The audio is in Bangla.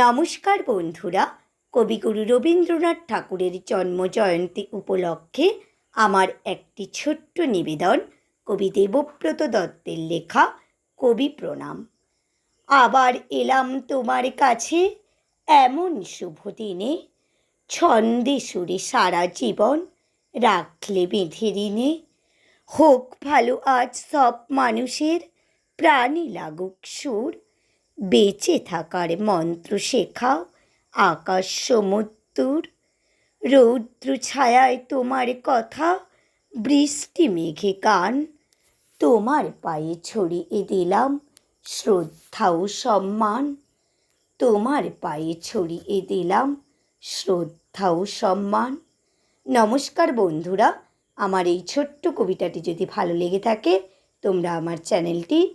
নমস্কার বন্ধুরা, কবিগুরু রবীন্দ্রনাথ ঠাকুরের জন্মজয়ন্তী উপলক্ষে আমার একটি ছোট্ট নিবেদন কবি দেবব্রত দত্তের লেখা কবি প্রণাম। আবার এলাম তোমার কাছে এমন শুভ দিনে, ছন্দে সুরে সারা জীবন রাখলে বেঁধে ঋণে হোক ভালো আজ সব মানুষের প্রাণী লাগুক সুর বেঁচে থাকার মন্ত্র শেখাও আকাশ সমুদ্র রৌদ্র ছায়ায় তোমার কথা, বৃষ্টি মেঘে গান তোমার পায়ে ছড়িয়ে দিলাম শ্রদ্ধা ও সম্মান। তোমার পায়ে ছড়িয়ে দিলাম শ্রদ্ধা ও সম্মান। নমস্কার বন্ধুরা, আমার এই ছোট্ট কবিতাটি যদি ভালো লেগে থাকে, তোমরা আমার চ্যানেলটি